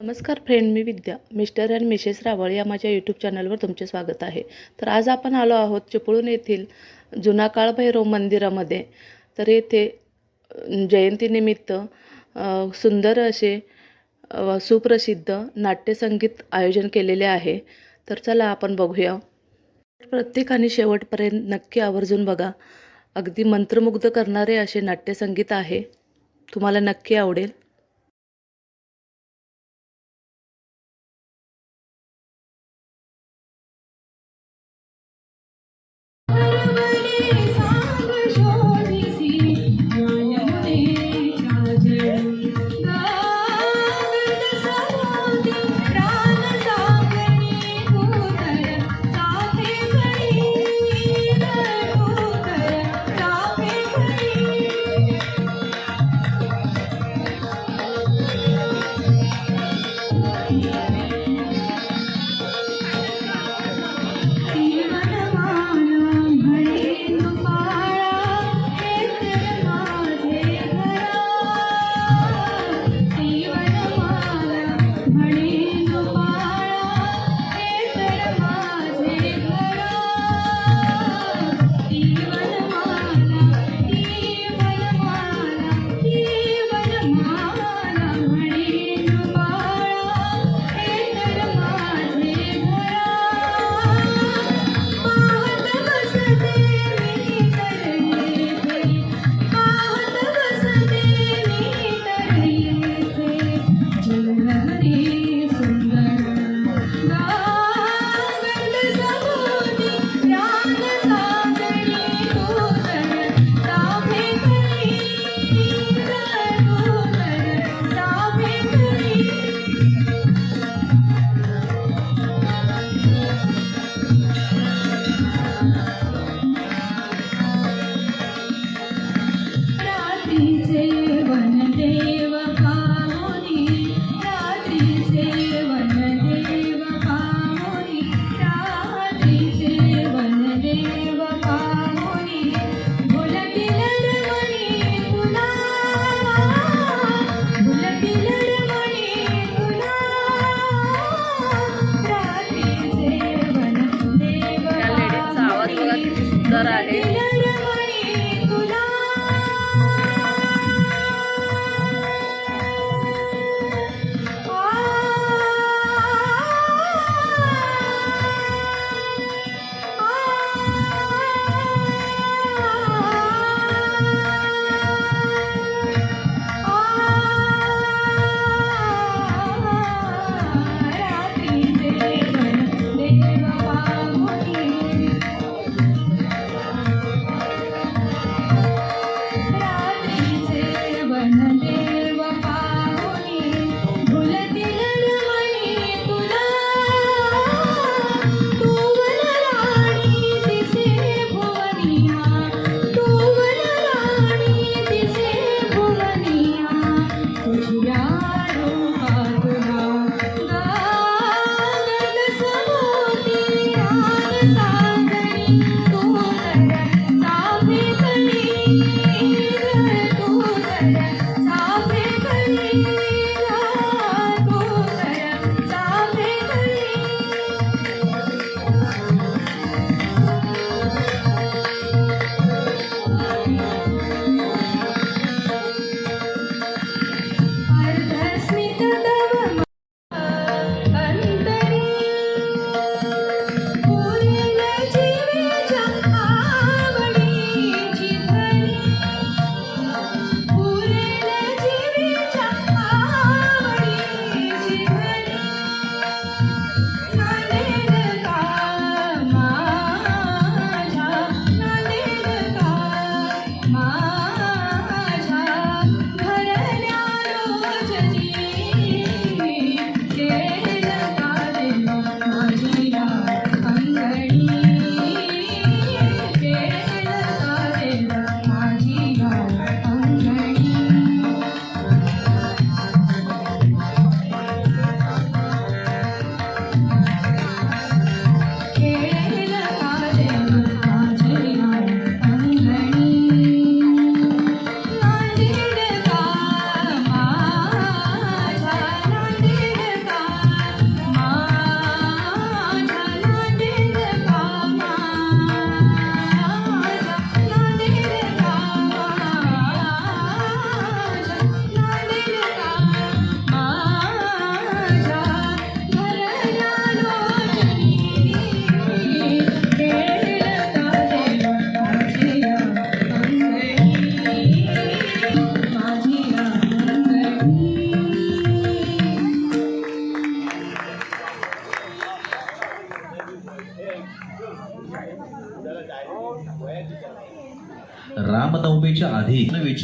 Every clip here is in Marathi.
नमस्कार फ्रेंड मी विद्या. मिस्टर अँड मिसेस रावळ या माझ्या यूट्यूब चॅनलवर तुमचे स्वागत आहे. तर आज आपण आलो आहोत चिपळूण येथील जुना काळभैरव मंदिरामध्ये. तर येथे जयंतीनिमित्त सुंदर असे सुप्रसिद्ध नाट्यसंगीत आयोजन केलेले आहे. तर चला आपण बघूया. प्रत्येकाने शेवटपर्यंत नक्की आवर्जून बघा. अगदी मंत्रमुग्ध करणारे असे नाट्यसंगीत आहे. तुम्हाला नक्की आवडेल.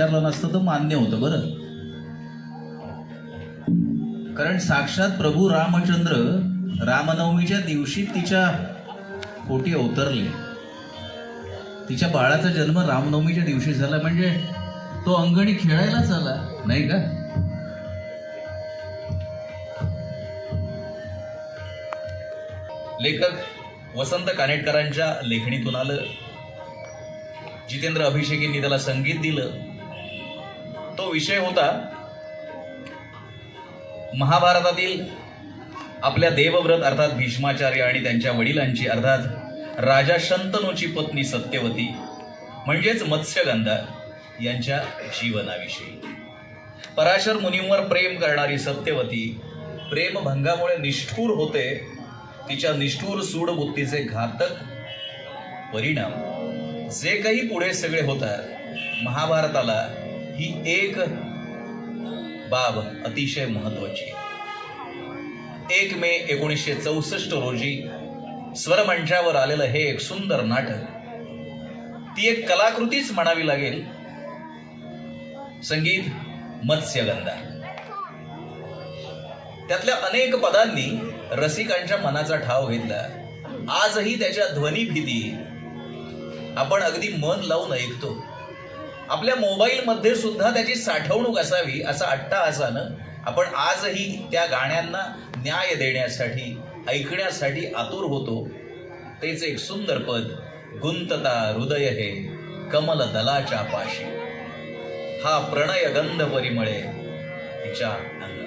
विचारलं नसतं तर मान्य होतं बरं. कारण साक्षात प्रभू रामचंद्र रामनवमीच्या दिवशी तिच्या पोटी अवतरले. तिच्या बाळाचा जन्म रामनवमीच्या दिवशी झाला म्हणजे तो अंगणी खेळायलाच आला नाही का? लेखक वसंत कानेटकरांच्या लेखणीतून आलं. जितेंद्र अभिषेकींनी त्याला संगीत दिलं. विषय होता महाभारतातील आपल्या देवव्रत अर्थात भीष्माचार्य आणि त्यांच्या वडिलांची अर्थात राजा शंतनूची पत्नी सत्यवती म्हणजेच मत्स्यगंधा यांच्या जीवनाविषयी. पराशर मुनींवर प्रेम करणारी सत्यवती प्रेमभंगामुळे निष्ठूर होते. तिच्या निष्ठूर सूडबुद्धीचे घातक परिणाम. जे काही पुढे सगळे होतात महाभारताला ही एक बाब अतिशय महत्वाची. एक मे एकोणीसशे चौसष्ट रोजी स्वरमंचावर आलेलं हे एक सुंदर नाटक ती एक कलाकृतीच म्हणावी लागेल. संगीत मत्स्यगंधा. त्यातल्या अनेक पदांनी रसिकांच्या मनाचा ठाव घेतला. आजही त्याच्या ध्वनी भीती आपण अगदी मन लावून ऐकतो. आपल्या मोबाईलमध्ये सुद्धा त्याची साठवणूक असावी असा अट्टाहासानं आपण आजही त्या गाण्यांना न्याय देण्यासाठी ऐकण्यासाठी आतुर होतो. तेच एक सुंदर पद गुंतता हृदय हे कमल दलाच्या पाशी. हा प्रणय गंध परिमळे तिच्या अंग